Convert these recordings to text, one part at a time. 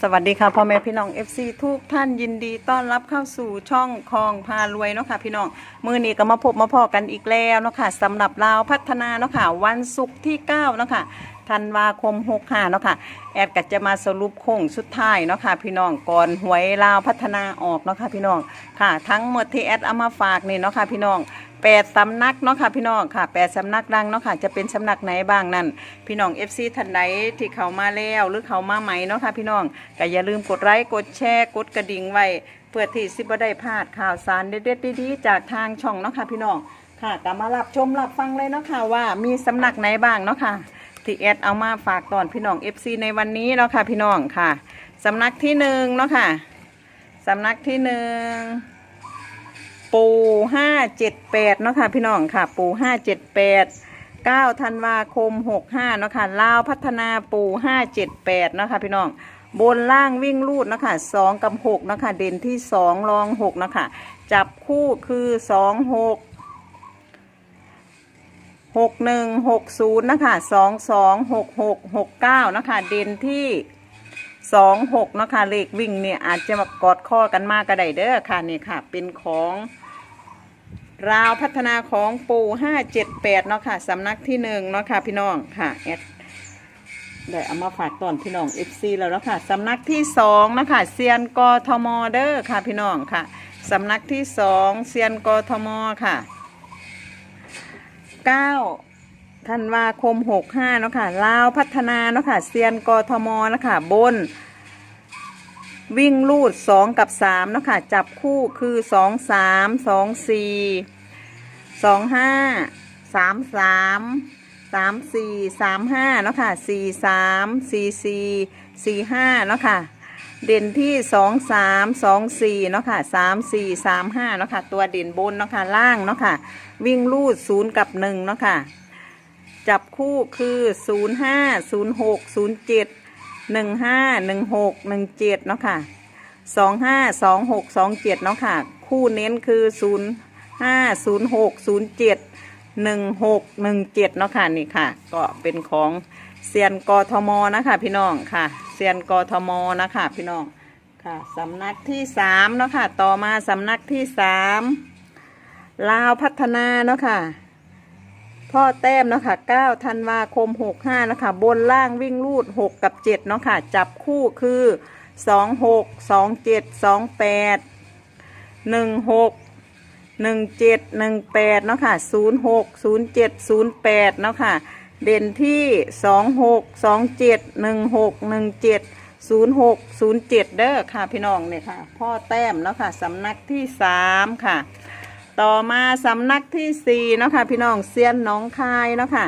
สวัสดีค่ะพ่อแม่พี่น้อง FC ทุกท่านยินดีต้อนรับเข้าสู่ช่องคลองพารวยเนาะค่ะพี่น้องมือนี้ก็มาพบมาพอกันอีกแล้วเนาะค่ะสำหรับลาวพัฒนาเนาะค่ะวันศุกร์ที่9เนาะค่ะธันวาคม65เนาะค่ะแอดก็จะมาสรุปโค้งสุดท้ายเนาะค่ะพี่น้องก่อนหวยลาวพัฒนาออกเนาะค่ะพี่น้องค่ะ ทั้งหมดที่แอดเอามาฝากนี่เนาะค่ะพี่น้อง แปดสำนักเนาะค่ะพี่น้องค่ะแปดสำนักดังเนาะค่ะจะเป็นสำนักไหนบ้างนั่นพี่น้อง FC ท่านใดที่เขามาแล้วหรือเขามาใหม่เนาะค่ะพี่น้องก็อย่าลืมกดไลค์กดแชร์กดกระดิ่งไว้เพื่อที่สิบ่ได้พลาดข่าวสารเด็ดๆดีๆจากทางช่องเนาะค่ะพี่น้องค่ะก็มารับชมรับฟังเลยเนาะค่ะว่ามีสำนักไหนบ้างเนาะค่ะที่แอดเอามาฝากตอนพี่น้อง FC ในวันนี้เนาะค่ะพี่น้องค่ะสำนักที่หนึ่งเนาะค่ะสำนักที่หนึ่ง ปูห้าเจ็ดแปดเนาะค่ะพี่น้องค่ะ ปูห้าเจ็ดแปดเก้าธันวาคมหกห้าเนาะค่ะลาวพัฒนาปูห้าเจ็ดแปดเนาะค่ะพี่น้อง บนล่างวิ่งลูดเนาะค่ะสองกับหกเนาะค่ะเด่นที่สองรองหกเนาะค่ะจับคู่คือสองหกหกหนึ่งหกศูนย์นะคะสองสองหกหกหกเก้านะคะเด่นที่สองหกเนาะค่ะเลขวิ่งเนี่ยอาจจะมากอดข้อกันมากก็ได้เด้อค่ะนี่ค่ะ เป็นของ ราวพัฒนาของปูห้าเจ็ดแปดเนาะค่ะสำนักที่หนึ่งเนาะค่ะพี่น้องค่ะแอดได้เอามาฝากตอนพี่น้อง FC แล้วเนาะค่ะสำนักที่สองเนาะคะเซียนกทมเด้อค่ะพี่น้องค่ะสำนักที่สองเซียนกทมค่ะเก้าธันวาคม65เนาะค่ะลาวพัฒนาเนาะค่ะเซียนกทมเนะค่ะบน วิ่งลูด2กับ3เนาะค่ะจับคู่คือ2 3 2 4 2 5 3 3 3 4 3 5เนาะค่ะ4 3 4 4 4 5เนาะค่ะเด่นที่2 3 2 4เนาะค่ะ3 4 3 5เนาะค่ะตัวเด่นบนเนาะค่ะล่างเนาะค่ะวิ่งลูด0กับ1เนาะค่ะจับคู่คือศูนย์ห้าศูนย์หกศูนย์เจ็ด หนึ่งห้าหนึ่งหกหนึ่งเจ็ดเนาะค่ะสองห้าสองหกสองเจ็ดเนาะค่ะ คู่เน้นคือศูนย์ห้าศูนย์หกศูนย์เจ็ดหนึ่งหกหนึ่งเจ็ดเนาะค่ะนี่ค่ะ ก็เป็นของเซียนกทมนะคะพี่น้องค่ะเซียนกทมนะคะพี่น้องค่ะสำนักที่สามเนาะค่ะ ต่อมาสำนักที่สามลาวพัฒนาเนาะค่ะ พ่อแต้มนะค่ะ9ธันวาคม 65 นะคะ บนล่างวิ่งลูด 6 กับ 7 เนาะค่ะ จับคู่คือ 26 27 28 16 17 18 เนาะค่ะ 06 07 08 เนาะค่ะ เด่นที่ 26 27 16 17 06 07 เด้อค่ะพี่น้องเนี่ยค่ะ พ่อแต้มเนาะค่ะสำนักที่ 3 ค่ะ ต่อมาสำนักที่สี่เนาะค่ะพี่น้องเซียนหนองคายเนาะค่ะ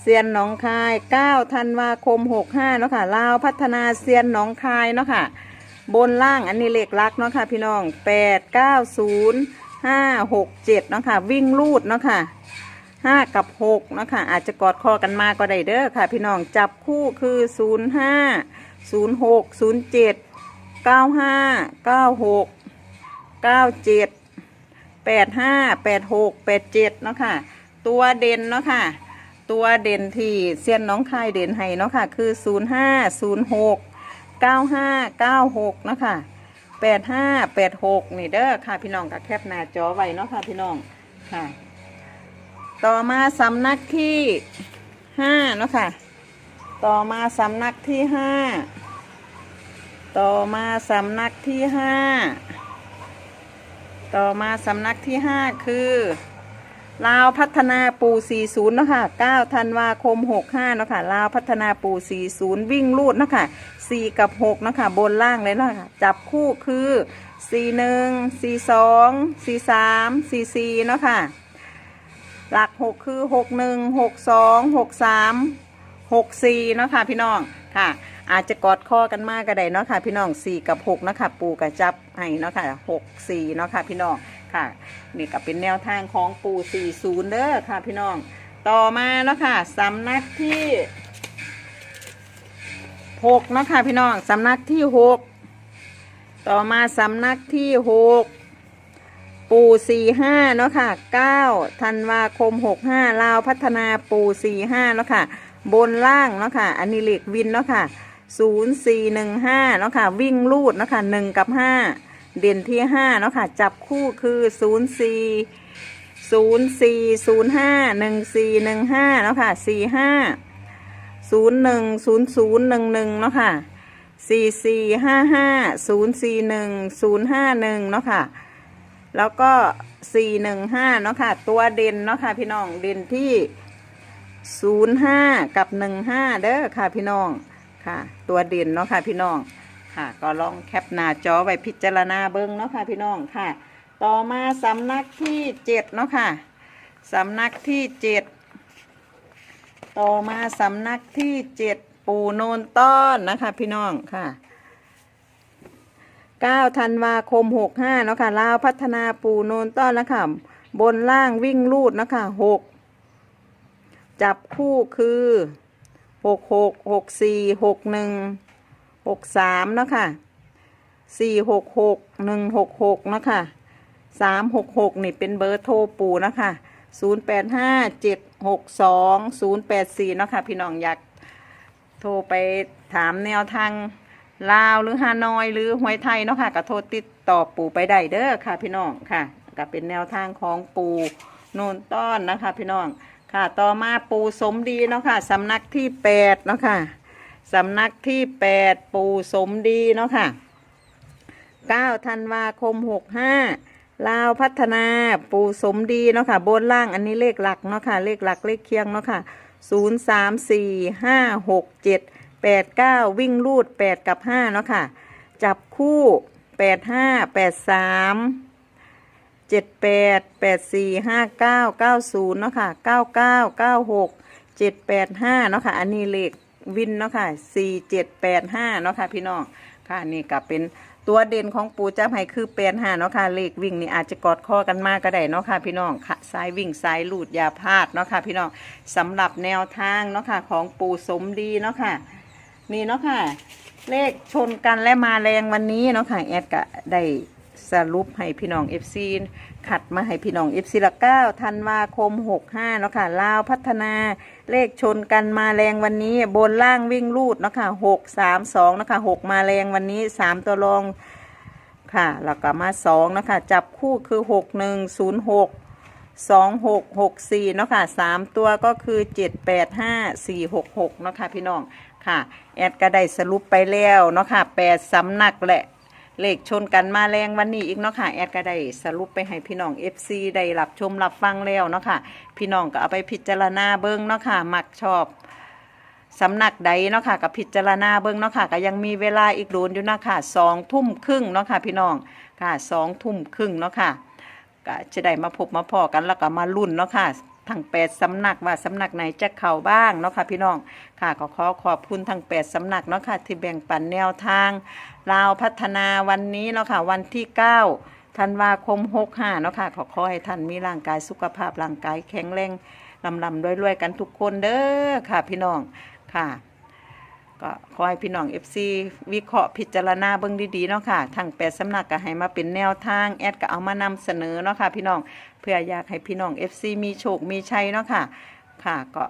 เซียนหนองคาย9ธันวาคม 65เนาะค่ะลาวพัฒนาเซียนหนองคายเนาะค่ะ บนล่างอันนี้เลขลักเนาะค่ะพี่น้อง 8 9 0 5 6 7เนาะค่ะ วิ่งลูดเนาะค่ะ 5 กับ6เนาะค่ะ อาจจะกอดคอกันมาก็ได้เด้อค่ะ พี่น้องจับคู่คือ 0 5 0 6 0 7 9 5 9 6 9 7 แปดห้าแปดหกแปดเจ็ดเนาะค่ะ ตัวเด่นเนาะค่ะ ตัวเด่นที่เซียนน้องคายเด่นให้เนาะค่ะ คือศูนย์ห้าศูนย์หกเก้าห้าเก้าหกเนาะค่ะแปดห้าแปดหกนี่เด้อค่ะ พี่น้องกับแคปหน้าจอไว้เนาะค่ะพี่น้องค่ะ ต่อมาสำนักที่ห้าเนาะค่ะ ต่อมาสำนักที่ห้าต่อมาสำนักที่ห้า ต่อมาสำนักที่ 5 คือลาวพัฒนาปู 40 เนาะค่ะ9ธันวาคม 65 เนาะค่ะลาวพัฒนาปู 40 วิ่งลูดเนาะค่ะ4 กับ 6 เนาะค่ะบนล่างเลยเนาะค่ะจับคู่คือ 41 42 43 44 เนาะค่ะหลัก 6 คือ 61 62 63 64เนาะค่ะพี่น้องค่ะ อาจจะกอดข้อกันมากก็ได้เนาะค่ะพี่น้อง4กับ6เนาะค่ะปูกับจับให้เนาะค่ะ6 4เนาะค่ะพี่น้องค่ะนี่ก็เป็นแนวทางของปู40เด้อค่ะพี่น้อง ต่อมาเนาะค่ะสำนักที่6เนาะค่ะพี่น้องสำนักที่6ต่อมาสำนักที่6ปู่45เนาะค่ะ9ธันวาคม65ลาวพัฒนาปู่45เนาะค่ะ บนล่างเนาะค่ะ อันนี้เหล็กวินเนาะค่ะศูนย์สี่หนึ่งห้าเนาะค่ะ วิ่งลูดเนาะค่ะหนึ่งกับห้าเด่นที่ห้าเนาะค่ะ จับคู่คือศูนย์สี่ศูนย์สี่ศูนย์ห้าหนึ่งสี่หนึ่งห้าเนาะค่ะสี่ห้าศูนย์หนึ่งศูนย์ศูนย์หนึ่งหนึ่งเนาะค่ะสี่สี่ห้าห้าศูนย์สี่หนึ่งศูนย์ห้าหนึ่งเนาะค่ะ แล้วก็สี่หนึ่งห้าเนาะค่ะ ตัวเด่นเนาะค่ะพี่น้องเด่นที่ ศูนย์ห้ากับหนึ่งห้าเด้อค่ะพี่น้องค่ะ ตัวเด่นเนาะค่ะพี่น้องค่ะ ก็ลองแคปหน้าจอไว้พิจารณาเบิ้งเนาะค่ะพี่น้องค่ะ ต่อมาสำนักที่เจ็ดเนาะค่ะสำนักที่เจ็ดต่อมาสำนักที่เจ็ดปูโนนต้อนนะคะ พี่น้องค่ะ9ธันวาคม 65เนาะค่ะลาวพัฒนาปูโนนต้อนแล้วค่ะบนล่างวิ่งลูดนะคะ6 จับคู่คือ66 64 61 63เนาะค่ะ466 166เนาะค่ะ366นี่เป็นเบอร์โทรปูนะคะ085 762 084เนาะค่ะพี่น้องอยากโทรไปถามแนวทางลาวหรือฮานอยหรือหวยไทยเนาะค่ะก็โทรติดต่อปู่ไปได้เด้อค่ะพี่น้องค่ะก็เป็นแนวทางของปู่โนนต้อนนะคะพี่น้อง ค่ะต่อมาปู่สมดีเนาะค่ะสำนักที่แปดเนาะค่ะสำนักที่แปดปู่สมดีเนาะค่ะ9ธันวาคม65ลาวพัฒนาปู่สมดีเนาะค่ะบนล่างอันนี้เลขหลักเนาะค่ะเลขหลักเลขเคียงเนาะค่ะศูนย์สามสี่ห้าหกเจ็ดแปดเก้าวิ่งลูดแปดกับห้าเนาะค่ะ จับคู่แปดห้าแปดสาม เจ็ดแปดแปดสี่ห้าเก้าเก้าศูนย์เนาะค่ะเก้าเก้าเก้าหกเจ็ดแปดห้าเนาะค่ะ อันนี้เลขวินเนาะค่ะสี่เจ็ดแปดห้าเนาะค่ะ พี่น้องค่ะนี่ก็เป็นตัวเด่นของปูจ้าไห้คือแปดห้าเนาะค่ะเลขวิ่งนี่อาจจะกอดข้อกันมากก็ได้เนาะค่ะพี่น้องค่ะซ้ายวิ่งซ้ายลูดอย่าพลาดเนาะค่ะพี่น้องสำหรับแนวทางเนาะค่ะของปูสมดีเนาะค่ะนี่เนาะค่ะ เลขชนกันและมาแรงวันนี้เนาะค่ะแอดก็ได้ สรุปให้พี่น้อง FC ขัดมาให้พี่น้อง FC ละเก้าธันวาคม65เนาะค่ะลาวพัฒนาเลขชนกันมาแรงวันนี้ บนล่างวิ่งลูดเนาะค่ะ6 3 2เนาะค่ะ6มาแรงวันนี้3ตัวรองค่ะแล้วก็มา2นะคะจับคู่คือ6 1 0 6สองหกหกสี่เนาะค่ะสามตัวก็คือเจ็ดแปดห้าสี่หกหกเนาะค่ะพี่น้องค่ะ แอดก็ได้สรุปไปแล้วเนาะค่ะแปดสำนักแหละ เลขชนกันมาแรงวันนี้อีกเนาะค่ะแอดก็ได้สรุปไปให้พี่น้อง FC ได้รับชมรับฟังแล้วเนาะค่ะพี่น้องก็เอาไปพิจารณาเบิ้งเนาะค่ะมักชอบสำนักใดเนาะค่ะกับพิจารณาเบิ้งเนาะค่ะก็ยังมีเวลาอีกโดนอยู่เนาะค่ะสองทุ่มครึ่งเนาะค่ะพี่น้องค่ะสองทุ่มครึ่งเนาะค่ะก็จะได้มาพบมาพอกันแล้วก็มาลุ้นเนาะค่ะ ทั้งแปดสำนักว่าสำนักไหนจะเข้าบ้างเนาะค่ะพี่น้องค่ะก็ขอขอบคุณทั้งแปดสำนักเนาะค่ะที่แบ่งปันแนวทางลาวพัฒนาวันนี้เนาะค่ะวันที่9ธันวาคม65เนาะค่ะขอขอให้ท่านมีร่างกายสุขภาพร่างกายแข็งแรงลำลำรวยๆกันทุกคนเด้อค่ะพี่น้องค่ะ ก็ขอให้พี่น้อง FC วิเคราะห์พิจารณาเบิ่งดีๆเนาะค่ะทางแปดสำนักก็ให้มาเป็นแนวทางแอดก็เอามานำเสนอเนาะค่ะพี่น้องเพื่ออยากให้พี่น้อง FC มีโชคมีชัยเนาะค่ะค่ะก็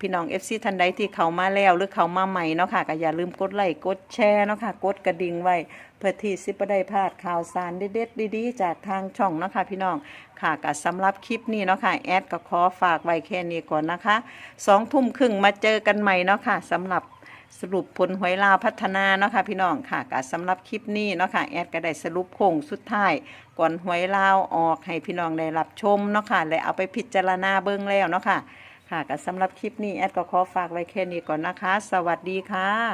พี่น้อง FC ท่านใดที่เขามาแล้วหรือเขามาใหม่เนาะค่ะก็อย่าลืมกดไลค์กดแชร์เนาะค่ะกดกระดิ่งไว้ เพื่อที่สิบได้พลาดข่าวสารเด็ดๆดีๆ จากทางช่องเนาะค่ะพี่น้องค่ะก็สำหรับคลิปนี้เนาะค่ะแอดก็ขอฝากไว้แค่นี้ก่อนนะคะสองทุ่มครึ่งมาเจอกันใหม่เนาะค่ะสำหรับ สรุปผลหวยลาวพัฒนาเนาะค่ะพี่น้องค่ะก็สำหรับคลิปนี้เนาะค่ะแอดก็ได้สรุปโค้งสุดท้ายก่อนหวยลาวออกให้พี่น้องได้รับชมเนาะค่ะและเอาไปพิจารณาเบิ่งแล้วเนาะค่ะค่ะก็สำหรับคลิปนี้แอดก็ขอฝากไว้แค่นี้ก่อนนะคะ สวัสดีค่ะ